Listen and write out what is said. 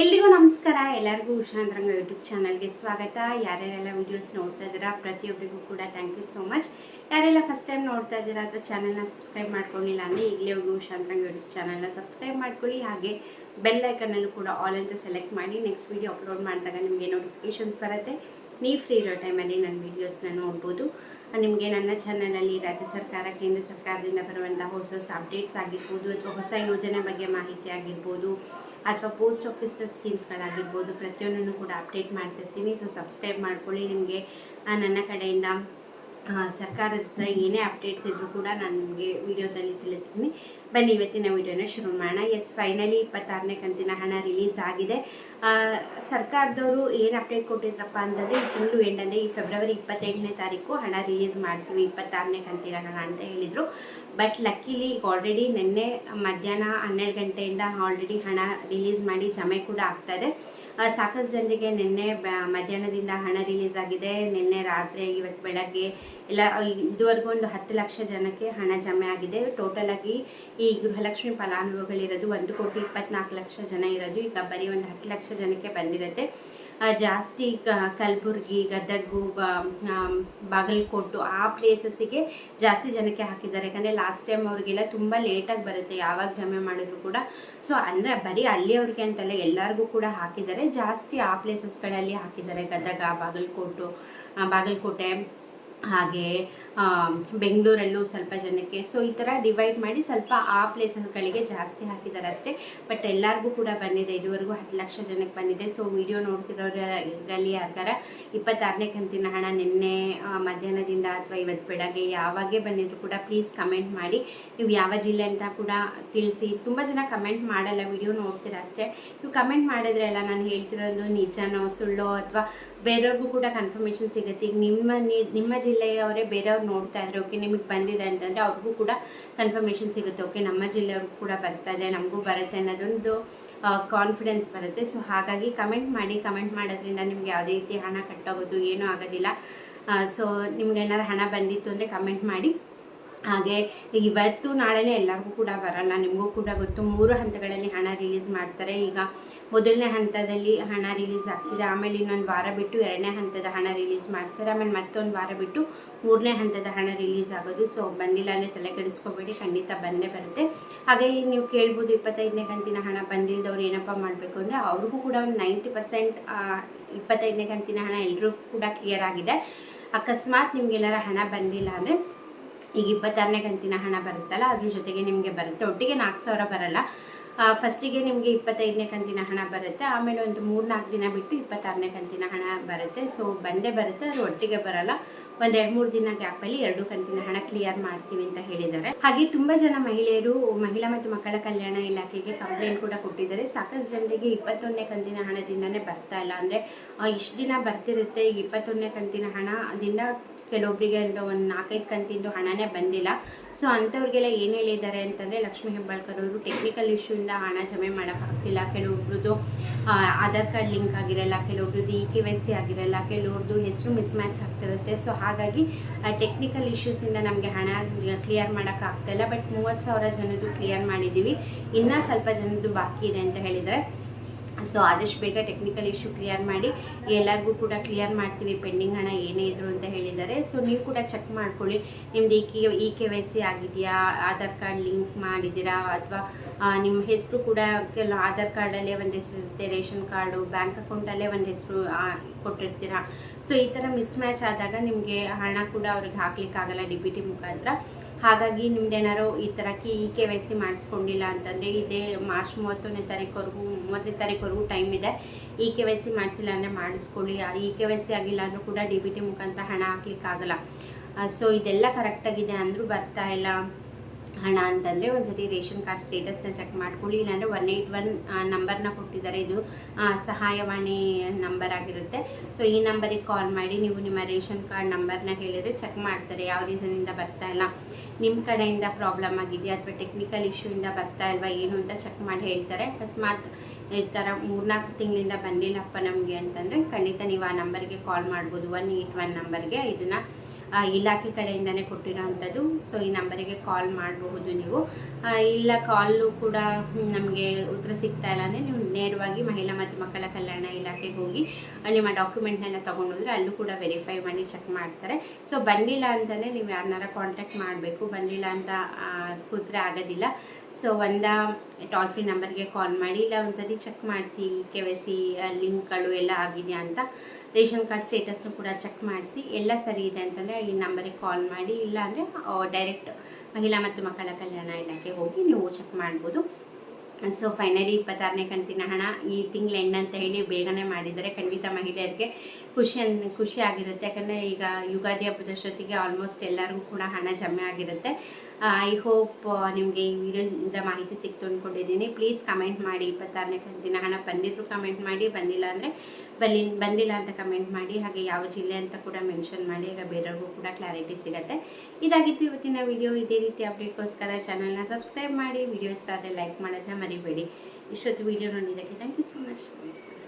ಎಲ್ರಿಗೂ ನಮಸ್ಕಾರ. ಎಲ್ಲರಿಗೂ ಉಷಾಂತರಂಗ ಯೂಟ್ಯೂಬ್ ಚಾನಲ್ಗೆ ಸ್ವಾಗತ. ಯಾರ್ಯಾರೆಲ್ಲ ವಿಡಿಯೋಸ್ ನೋಡ್ತಾ ಇದ್ದೀರಾ, ಪ್ರತಿಯೊಬ್ಬರಿಗೂ ಕೂಡ ಥ್ಯಾಂಕ್ ಯು ಸೋ ಮಚ್ ಯಾರೆಲ್ಲ ಫಸ್ಟ್ ಟೈಮ್ ನೋಡ್ತಾ ಇದ್ದೀರಾ ಅಥವಾ ಚಾನಲ್ನ ಸಬ್ಸ್ಕ್ರೈಬ್ ಮಾಡ್ಕೊಂಡಿಲ್ಲ ಅಂದರೆ ಈಗಲೇ ಹೋಗಿ ಉಷಾಂತರಂಗ ಯೂಟ್ಯೂಬ್ ಚಾನಲ್ನ ಸಬ್ಸ್ಕ್ರೈಬ್ ಮಾಡ್ಕೊಳ್ಳಿ. ಹಾಗೆ ಬೆಲ್ ಐಕನ್ನಲ್ಲೂ ಕೂಡ ಆಲ್ ಅಂತ ಸೆಲೆಕ್ಟ್ ಮಾಡಿ ನೆಕ್ಸ್ಟ್ ವಿಡಿಯೋ ಅಪ್ಲೋಡ್ ಮಾಡಿದಾಗ ನಿಮಗೆ ನೋಟಿಫಿಕೇಶನ್ಸ್ ಬರುತ್ತೆ. ನೀವು ಫ್ರೀ ಇರೋ ಟೈಮಲ್ಲಿ ನನ್ನ ವೀಡಿಯೋಸ್ನ ನೋಡ್ಬೋದು. ನಿಮಗೆ ನನ್ನ ಚಾನಲಲ್ಲಿ ರಾಜ್ಯ ಸರ್ಕಾರ, ಕೇಂದ್ರ ಸರ್ಕಾರದಿಂದ ಬರುವಂಥ ಹೊಸ ಹೊಸ ಅಪ್ಡೇಟ್ಸ್ ಆಗಿರ್ಬೋದು ಅಥವಾ ಹೊಸ ಯೋಜನೆ ಬಗ್ಗೆ ಮಾಹಿತಿ ಆಗಿರ್ಬೋದು ಅಥವಾ ಪೋಸ್ಟ್ ಆಫೀಸ್ನ ಸ್ಕೀಮ್ಸ್ಗಳಾಗಿರ್ಬೋದು ಪ್ರತಿಯೊಂದನ್ನು ಕೂಡ ಅಪ್ಡೇಟ್ ಮಾಡ್ತಿರ್ತೀನಿ. ಸೊ ಸಬ್ಸ್ಕ್ರೈಬ್ ಮಾಡ್ಕೊಳ್ಳಿ. ನಿಮಗೆ ನನ್ನ ಕಡೆಯಿಂದ ಸರ್ಕಾರದ ಏನೇ ಅಪ್ಡೇಟ್ಸ್ ಇದ್ದರೂ ಕೂಡ ನಾನು ನಿಮಗೆ ವಿಡಿಯೋದಲ್ಲಿ ತಿಳಿಸ್ತೀನಿ. ಬನ್ನಿ, ಇವತ್ತಿನ ವಿಡಿಯೋನ ಶುರು ಮಾಡೋಣ. ಎಸ್ ಫೈನಲಿ ಇಪ್ಪತ್ತಾರನೇ ಕಂತಿನ ಹಣ ರಿಲೀಸ್ ಆಗಿದೆ. ಸರ್ಕಾರದವರು ಏನು ಅಪ್ಡೇಟ್ ಕೊಟ್ಟಿದ್ರಪ್ಪ ಅಂತಂದರೆ, ಈ ತಿಂಗಳು ಎಂಡ್ ಅಂದರೆ ಈ ಫೆಬ್ರವರಿ ಇಪ್ಪತ್ತೆಂಟನೇ ತಾರೀಕು ಹಣ ರಿಲೀಸ್ ಮಾಡ್ತೀವಿ, ಇಪ್ಪತ್ತಾರನೇ ಕಂತಿನ ಹಣ ಅಂತ ಹೇಳಿದರು. ಬಟ್ ಲಕ್ಕಿಲಿ ಈಗ ಆಲ್ರೆಡಿ ನಿನ್ನೆ ಮಧ್ಯಾಹ್ನ ಹನ್ನೆರಡು ಗಂಟೆಯಿಂದ ಆಲ್ರೆಡಿ ಹಣ ರಿಲೀಸ್ ಮಾಡಿ ಜಮೆ ಕೂಡ ಆಗ್ತಾ ಇದೆ ಸಾಕಷ್ಟು ಜನರಿಗೆ ನಿನ್ನೆ ಮಧ್ಯಾಹ್ನದಿಂದ ಹಣ ರಿಲೀಸ್ ಆಗಿದೆ. ನಿನ್ನೆ ರಾತ್ರಿ, ಇವತ್ತು ಬೆಳಗ್ಗೆ ಎಲ್ಲ ಇದುವರೆಗೂ ಒಂದು ಹತ್ತು ಲಕ್ಷ ಜನಕ್ಕೆ ಹಣ ಜಮೆ ಆಗಿದೆ. ಟೋಟಲ್ ಆಗಿ ಈ ಗೃಹಲಕ್ಷ್ಮಿ ಫಲಾನುಭವಿಗಳಿರೋದು ಒಂದು ಕೋಟಿ ಇಪ್ಪತ್ನಾಲ್ಕು ಲಕ್ಷ ಜನ ಇರೋದು. ಈಗ ಬರೀ ಒಂದು ಹತ್ತು ಲಕ್ಷ ಜನಕ್ಕೆ ಬಂದಿರುತ್ತೆ. ಜಾಸ್ತಿ ಕಲಬುರ್ಗಿ, ಗದಗು ಬಾಗಲಕೋಟು ಆ ಪ್ಲೇಸಸ್ಸಿಗೆ ಜಾಸ್ತಿ ಜನಕ್ಕೆ ಹಾಕಿದ್ದಾರೆ. ಯಾಕಂದರೆ ಲಾಸ್ಟ್ ಟೈಮ್ ಅವ್ರಿಗೆಲ್ಲ ತುಂಬ ಲೇಟಾಗಿ ಬರುತ್ತೆ. ಯಾವಾಗ ಜಮೆ ಮಾಡಿದ್ರು ಕೂಡ. ಸೊ ಅಂದರೆ ಬರೀ ಅಲ್ಲಿಯವ್ರಿಗೆ ಅಂತಲ್ಲ ಎಲ್ಲರಿಗೂ ಕೂಡ ಹಾಕಿದ್ದಾರೆ. ಜಾಸ್ತಿ ಆ ಪ್ಲೇಸಸ್ಗಳಲ್ಲಿ ಹಾಕಿದ್ದಾರೆ. ಗದಗ, ಬಾಗಲಕೋಟು ಬಾಗಲಕೋಟೆ ಹಾಗೆ ಬೆಂಗಳೂರಲ್ಲೂ ಸ್ವಲ್ಪ ಜನಕ್ಕೆ ಸೊ ಈ ಥರ ಡಿವೈಡ್ ಮಾಡಿ ಸ್ವಲ್ಪ ಆ ಪ್ಲೇಸಸ್ಗಳಿಗೆ ಜಾಸ್ತಿ ಹಾಕಿದ್ದಾರೆ ಅಷ್ಟೇ. ಬಟ್ ಎಲ್ಲರಿಗೂ ಕೂಡ ಬಂದಿದೆ, ಇದುವರೆಗೂ ಹತ್ತು ಲಕ್ಷ ಜನಕ್ಕೆ ಬಂದಿದೆ. ಸೊ ವಿಡಿಯೋ ನೋಡ್ತಿರೋರಲ್ಲಿ ಥರ ಇಪ್ಪತ್ತಾರನೇ ಕಂತಿನ ಹಣ ನಿನ್ನೆ ಮಧ್ಯಾಹ್ನದಿಂದ ಅಥವಾ ಇವತ್ತು ಬೆಳಗ್ಗೆ ಯಾವಾಗೇ ಬಂದಿದ್ರು ಕೂಡ ಪ್ಲೀಸ್ ಕಮೆಂಟ್ ಮಾಡಿ. ನೀವು ಯಾವ ಜಿಲ್ಲೆ ಅಂತ ಕೂಡ ತಿಳಿಸಿ. ತುಂಬ ಜನ ಕಮೆಂಟ್ ಮಾಡಲ್ಲ ವಿಡಿಯೋ ನೋಡ್ತೀರ ಅಷ್ಟೇ. ನೀವು ಕಮೆಂಟ್ ಮಾಡಿದ್ರೆ ಅಲ್ಲ, ನಾನು ಹೇಳ್ತಿರೋದು ನಿಜನೋ, ಸುಳ್ಳೋ ಅಥವಾ ಬೇರೆಯವ್ರಿಗೂ ಕೂಡ ಕನ್ಫರ್ಮೇಷನ್ ಸಿಗುತ್ತೆ. ಈಗ ನಿಮ್ಮ ನಿಮ್ಮ ನಿಮ್ಮ ಜಿಲ್ಲೆಯವರೇ ಬೇರೆಯವ್ರು ನೋಡ್ತಾ ಇದ್ರೆ ಓಕೆ ನಿಮಗೆ ಬಂದಿದೆ ಅಂತಂದರೆ ಅವ್ರಿಗೂ ಕೂಡ ಕನ್ಫರ್ಮೇಷನ್ ಸಿಗುತ್ತೆ. ಓಕೆ ನಮ್ಮ ಜಿಲ್ಲೆಯವ್ರಿಗೂ ಕೂಡ ಬರ್ತಾ ಇದೆ ನಮಗೂ ಬರುತ್ತೆ ಅನ್ನೋದೊಂದು ಕಾನ್ಫಿಡೆನ್ಸ್ ಬರುತ್ತೆ. ಸೊ ಹಾಗಾಗಿ ಕಮೆಂಟ್ ಮಾಡಿ ಕಮೆಂಟ್ ಮಾಡೋದ್ರಿಂದ ನಿಮ್ಗೆ ಯಾವುದೇ ರೀತಿ ಹಣ ಕಟ್ಟೋಗೋದು ಏನೂ ಆಗೋದಿಲ್ಲ. ಸೊ ನಿಮ್ಗೆ ಏನಾದ್ರು ಹಣ ಬಂದಿತ್ತು ಅಂದರೆ ಕಮೆಂಟ್ ಮಾಡಿ. ಹಾಗೆ ಇವತ್ತು ನಾಳೆನೇ ಎಲ್ಲರಿಗೂ ಕೂಡ ಬರಲ್ಲ, ನಿಮಗೂ ಕೂಡ ಗೊತ್ತು. ಮೂರು ಹಂತಗಳಲ್ಲಿ ಹಣ ರಿಲೀಸ್ ಮಾಡ್ತಾರೆ. ಈಗ ಮೊದಲನೇ ಹಂತದಲ್ಲಿ ಹಣ ರಿಲೀಸ್ ಆಗ್ತಿದೆ, ಆಮೇಲೆ ಇನ್ನೊಂದು ವಾರ ಬಿಟ್ಟು ಎರಡನೇ ಹಂತದ ಹಣ ರಿಲೀಸ್ ಮಾಡ್ತಾರೆ, ಆಮೇಲೆ ಮತ್ತೊಂದು ವಾರ ಬಿಟ್ಟು ಮೂರನೇ ಹಂತದ ಹಣ ರಿಲೀಸ್ ಆಗೋದು. ಸೊ ಬಂದಿಲ್ಲ ಅಂದರೆ ತಲೆ ಕೆಡಿಸ್ಕೊಬೇಡಿ, ಖಂಡಿತ ಬಂದೇ ಬರುತ್ತೆ. ಹಾಗೆ ನೀವು ಕೇಳ್ಬೋದು ಇಪ್ಪತ್ತೈದನೇ ಕಂತಿನ ಹಣ ಬಂದಿಲ್ಲದವ್ರು ಏನಪ್ಪ ಮಾಡಬೇಕು ಅಂದರೆ, ಅವ್ರಿಗೂ ಕೂಡ ಒಂದು ನೈಂಟಿ ಪರ್ಸೆಂಟ್ ಇಪ್ಪತ್ತೈದನೇ ಕಂತಿನ ಹಣ ಎಲ್ಲರಿಗೂ ಕೂಡ ಕ್ಲಿಯರ್ ಆಗಿದೆ. ಅಕಸ್ಮಾತ್ ನಿಮ್ಗೆ ಏನಾರ ಹಣ ಬಂದಿಲ್ಲ ಅಂದರೆ ಈಗ ಇಪ್ಪತ್ತಾರನೇ ಕಂತಿನ ಹಣ ಬರುತ್ತಲ್ಲ, ಅದ್ರ ಜೊತೆಗೆ ನಿಮಗೆ ಬರುತ್ತೆ. ಒಟ್ಟಿಗೆ ನಾಲ್ಕು ಸಾವಿರ ಬರಲ್ಲ. ಫಸ್ಟಿಗೆ ನಿಮಗೆ ಇಪ್ಪತ್ತೈದನೇ ಕಂತಿನ ಹಣ ಬರುತ್ತೆ. ಆಮೇಲೆ ಒಂದು ಮೂರು ನಾಲ್ಕು ದಿನ ಬಿಟ್ಟು ಇಪ್ಪತ್ತಾರನೇ ಕಂತಿನ ಹಣ ಬರುತ್ತೆ. ಸೊ ಬಂದೇ ಬರುತ್ತೆ, ಅದು ಒಟ್ಟಿಗೆ ಬರಲ್ಲ. ಒಂದು ಎರಡು ಮೂರು ದಿನ ಗ್ಯಾಪಲ್ಲಿ ಎರಡು ಕಂತಿನ ಹಣ ಕ್ಲಿಯರ್ ಮಾಡ್ತೀವಿ ಅಂತ ಹೇಳಿದ್ದಾರೆ. ಹಾಗೆ ತುಂಬ ಜನ ಮಹಿಳೆಯರು, ಮಹಿಳಾ ಮತ್ತು ಮಕ್ಕಳ ಕಲ್ಯಾಣ ಇಲಾಖೆಗೆ ಕಂಪ್ಲೇಂಟ್ ಕೂಡ ಕೊಟ್ಟಿದ್ದಾರೆ. ಸಾಕಷ್ಟು ಜನರಿಗೆ ಇಪ್ಪತ್ತೊಂದನೇ ಕಂತಿನ ಹಣದಿಂದನೇ ಬರ್ತಾ ಇಲ್ಲ. ಅಂದರೆ ಇಷ್ಟು ದಿನ ಬರ್ತಿರುತ್ತೆ. ಈಗ ಇಪ್ಪತ್ತೊಂದನೇ ಕಂತಿನ ಹಣದಿಂದ ಕೆಲವೊಬ್ಬರಿಗೆ ಒಂದು ನಾಲ್ಕೈದು ಕಂತಿಂದು ಹಣನೇ ಬಂದಿಲ್ಲ. ಸೊ ಅಂಥವ್ರಿಗೆಲ್ಲ ಏನು ಹೇಳಿದ್ದಾರೆ ಅಂತಂದರೆ, ಲಕ್ಷ್ಮೀ ಹೆಬ್ಬಾಳ್ಕರ್ ಅವರು ಟೆಕ್ನಿಕಲ್ ಇಶ್ಯೂಯಿಂದ ಹಣ ಜಮೆ ಮಾಡೋಕ್ಕಾಗ್ತಿಲ್ಲ ಕೆಲವೊಬ್ರದ್ದು ಆಧಾರ್ ಕಾರ್ಡ್ ಲಿಂಕ್ ಆಗಿರಲ್ಲ ಕೆಲವೊಬ್ರದ್ದು ಇ ಕೆ ವೈ ಸಿ ಆಗಿರಲ್ಲ ಕೆಲವ್ರದ್ದು ಹೆಸರು ಮಿಸ್ ಮ್ಯಾಚ್ ಆಗ್ತಿರುತ್ತೆ. ಸೊ ಹಾಗಾಗಿ ಟೆಕ್ನಿಕಲ್ ಇಶ್ಯೂಸಿಂದ ನಮಗೆ ಹಣ ಕ್ಲಿಯರ್ ಮಾಡೋಕ್ಕಾಗ್ತಾಯಿಲ್ಲ ಬಟ್ ಮೂವತ್ತು ಸಾವಿರ ಜನದ್ದು ಕ್ಲಿಯರ್ ಮಾಡಿದ್ದೀವಿ ಇನ್ನೂ ಸ್ವಲ್ಪ ಜನದ್ದು ಬಾಕಿ ಇದೆ ಅಂತ ಹೇಳಿದರೆ ಸೊ ಆದಷ್ಟು ಬೇಗ ಟೆಕ್ನಿಕಲ್ ಇಶ್ಯೂ ಕ್ಲಿಯರ್ ಮಾಡಿ, ಎಲ್ಲರಿಗೂ ಕೂಡ ಕ್ಲಿಯರ್ ಮಾಡ್ತೀವಿ ಪೆಂಡಿಂಗ್ ಹಣ ಏನೇ ಇದ್ರು ಅಂತ ಹೇಳಿದ್ದಾರೆ. ಸೊ ನೀವು ಕೂಡ ಚೆಕ್ ಮಾಡ್ಕೊಳ್ಳಿ. ನಿಮ್ದು ಈ K E K Y C ಆಗಿದೆಯಾ? ಆಧಾರ್ ಕಾರ್ಡ್ ಲಿಂಕ್ ಮಾಡಿದ್ದೀರಾ? ಅಥವಾ ನಿಮ್ಮ ಹೆಸರು ಕೂಡ ಕೆಲವು ಆಧಾರ್ ಕಾರ್ಡಲ್ಲೇ ಒಂದು ಹೆಸರು ಇರುತ್ತೆ, ರೇಷನ್ ಕಾರ್ಡು, ಬ್ಯಾಂಕ್ ಅಕೌಂಟಲ್ಲೇ ಒಂದು ಹೆಸರು ಕೊಟ್ಟಿರ್ತೀರಾ? ಸೊ ಈ ಥರ ಮಿಸ್ ಮ್ಯಾಚ್ ಆದಾಗ ನಿಮಗೆ ಹಣ ಕೂಡ ಅವ್ರಿಗೆ ಹಾಕ್ಲಿಕ್ಕಾಗಲ್ಲ ಡಿ ಬಿ ಟಿ ಮುಖಾಂತರ. ಹಾಗಾಗಿ ನಿಮ್ದೇನಾರು ಈ ಥರ ಕಿ ಇ ಕೆ ವೈ ಸಿ ಮಾಡಿಸ್ಕೊಂಡಿಲ್ಲ ಅಂತಂದರೆ ಇದೇ ಮಾರ್ಚ್ ಮೂವತ್ತೊಂದನೇ ತಾರೀಕುವರೆಗೂ ಮೂವತ್ತನೇ ತಾರೀಕುವರೆಗೂ ಟೈಮ್ ಇದೆ. ಇ ಕೆ ವೈ ಸಿ ಮಾಡಿಸಿಲ್ಲ ಅಂದರೆ ಮಾಡಿಸ್ಕೊಳ್ಳಿ. ಇ ಕೆ ವೈ ಸಿ ಆಗಿಲ್ಲ ಅಂದರೂ ಕೂಡ ಡಿ ಬಿ ಟಿ ಮುಖಾಂತರ ಹಣ ಹಾಕ್ಲಿಕ್ಕಾಗಲ್ಲ. ಸೊ ಇದೆಲ್ಲ ಕರೆಕ್ಟಾಗಿದೆ ಅಂದರೂ ಬರ್ತಾ ಇಲ್ಲ. ಹಣ ಅಂತಂದರೆ ಒಂದ್ಸತಿ ರೇಷನ್ ಕಾರ್ಡ್ ಸ್ಟೇಟಸ್ನ ಚೆಕ್ ಮಾಡ್ಕೊಳ್ಳಿ, ಇಲ್ಲಾಂದರೆ ಒನ್ ಏಯ್ಟ್ ಒನ್ ನಂಬರ್ನ ಕೊಟ್ಟಿದ್ದಾರೆ. ಇದು ಸಹಾಯವಾಣಿ ನಂಬರ್ ಆಗಿರುತ್ತೆ. ಸೊ ಈ ನಂಬರಿಗೆ ಕಾಲ್ ಮಾಡಿ ನೀವು ನಿಮ್ಮ ರೇಷನ್ ಕಾರ್ಡ್ ನಂಬರ್ನ ಹೇಳಿದರೆ ಚೆಕ್ ಮಾಡ್ತಾರೆ, ಯಾವ ರೀಸನಿಂದ ಬರ್ತಾ ಇಲ್ಲ. ನಿಮ್ಮ ಕಡೆಯಿಂದ ಪ್ರಾಬ್ಲಮ್ ಆಗಿದೆಯಾ ಅಥವಾ ಟೆಕ್ನಿಕಲ್ ಇಶ್ಯೂಯಿಂದ ಬರ್ತಾ ಇಲ್ವಾ, ಏನು ಅಂತ ಚೆಕ್ ಮಾಡಿ ಹೇಳ್ತಾರೆ. ಅಕಸ್ಮಾತ್ ಈ ಥರ ಮೂರ್ನಾಲ್ಕು ತಿಂಗಳಿಂದ ಬಂದಿಲ್ಲಪ್ಪ ನಮಗೆ ಅಂತಂದರೆ ಖಂಡಿತ ನೀವು ಆ ನಂಬರ್ಗೆ ಕಾಲ್ ಮಾಡ್ಬೋದು. ಒನ್ ಏಯ್ಟ್ ಒನ್ ನಂಬರ್ಗೆ ಇದನ್ನು ಇಲಾಖೆ ಕಡೆಯಿಂದನೇ ಕೊಟ್ಟಿರೋವಂಥದ್ದು ಸೊ ಈ ನಂಬರಿಗೆ ಕಾಲ್ ಮಾಡಬಹುದು ನೀವು. ಇಲ್ಲ ಕಾಲು ಕೂಡ ನಮಗೆ ಉತ್ತರ ಸಿಗ್ತಾ ಇಲ್ಲ ಅಂದರೆ ನೀವು ನೇರವಾಗಿ ಮಹಿಳಾ ಮತ್ತು ಮಕ್ಕಳ ಕಲ್ಯಾಣ ಇಲಾಖೆಗೆ ಹೋಗಿ ನಿಮ್ಮ ಡಾಕ್ಯುಮೆಂಟ್ನೆಲ್ಲ ತೊಗೊಂಡೋದ್ರೆ ಅಲ್ಲೂ ಕೂಡ ವೆರಿಫೈ ಮಾಡಿ ಚೆಕ್ ಮಾಡ್ತಾರೆ. ಸೊ ಬಂದಿಲ್ಲ ಅಂತಲೇ ನೀವು ಯಾರನ್ನಾರ ಕಾಂಟ್ಯಾಕ್ಟ್ ಮಾಡಬೇಕು. ಬಂದಿಲ್ಲ ಅಂತ ಕೂತ್ರೆ ಆಗೋದಿಲ್ಲ. ಸೊ ಒಂದ ಟೋಲ್ ಫ್ರೀ ನಂಬರ್ಗೆ ಕಾಲ್ ಮಾಡಿ. ಇಲ್ಲ, ಒಂದ್ಸತಿ ಚೆಕ್ ಮಾಡಿಸಿ ಕೆ ವೈ ಸಿ ಲಿಂಕ್ಗಳು ಎಲ್ಲ ಆಗಿದೆಯಾ ಅಂತ ರೇಷನ್ ಕಾರ್ಡ್ ಸ್ಟೇಟಸ್ನು ಕೂಡ ಚೆಕ್ ಮಾಡಿಸಿ ಎಲ್ಲ ಸರಿ ಇದೆ ಅಂತಂದರೆ ಈ ನಂಬರಿಗೆ ಕಾಲ್ ಮಾಡಿ, ಇಲ್ಲ ಅಂದರೆ ಡೈರೆಕ್ಟ್ ಮಹಿಳಾ ಮತ್ತು ಮಕ್ಕಳ ಕಲ್ಯಾಣ ಇಲಾಖೆ ಹೋಗಿ ನೀವು ಚೆಕ್ ಮಾಡ್ಬೋದು. ಸೊ ಫೈನಲಿ ಇಪ್ಪತ್ತಾರನೇ ಕಂತಿನ ಹಣ ಈ ತಿಂಗಳ ಎಂಡ್ ಅಂತ ಹೇಳಿ ಬೇಗನೆ ಮಾಡಿದರೆ ಖಂಡಿತ ಮಹಿಳೆಯರಿಗೆ ಖುಷಿ ಅನ್, ಖುಷಿ ಆಗಿರುತ್ತೆ. ಯಾಕಂದರೆ ಈಗ ಯುಗಾದಿ ಹಬ್ಬದಷ್ಟೊತ್ತಿಗೆ ಆಲ್ಮೋಸ್ಟ್ ಎಲ್ಲರಿಗೂ ಕೂಡ ಹಣ ಜಮೆ ಆಗಿರುತ್ತೆ. ಐ ಹೋಪ್ ನಿಮಗೆ ಈ ವಿಡಿಯೋದಿಂದ ಮಾಹಿತಿ ಸಿಕ್ತು ಅಂದ್ಕೊಂಡಿದ್ದೀನಿ ಪ್ಲೀಸ್ ಕಮೆಂಟ್ ಮಾಡಿ. ಇಪ್ಪತ್ತಾರನೇ ಕಂತಿನ ಹಣ ಬಂದಿದ್ರು ಕಮೆಂಟ್ ಮಾಡಿ. ಬಂದಿಲ್ಲ ಅಂದರೆ ಬಲ್ಲಿ ಬಂದಿಲ್ಲ ಅಂತ ಕಮೆಂಟ್ ಮಾಡಿ. ಹಾಗೆ ಯಾವ ಜಿಲ್ಲೆ ಅಂತ ಕೂಡ ಮೆನ್ಷನ್ ಮಾಡಿ. ಈಗ ಬೇರೆಯವ್ರಿಗೂ ಕೂಡ ಕ್ಲಾರಿಟಿ ಸಿಗುತ್ತೆ. ಇದಾಗಿತ್ತು ಇವತ್ತಿನ ವಿಡಿಯೋ ಇದೇ ರೀತಿ ಅಪ್ಡೇಟ್ಗೋಸ್ಕರ ಚಾನಲ್ನ ಸಬ್ಸ್ಕ್ರೈಬ್ ಮಾಡಿ. ವಿಡಿಯೋ ಇಷ್ಟ ಆದರೆ ಲೈಕ್ ಮಾಡೋದನ್ನ ಮರಿಬೇಡಿ. ಇಷ್ಟೊತ್ತು ವಿಡಿಯೋ ನೋಡಿದ್ದಕ್ಕೆ ಥ್ಯಾಂಕ್ ಯು ಸೊ ಮಚ್ ನಮಸ್ಕಾರ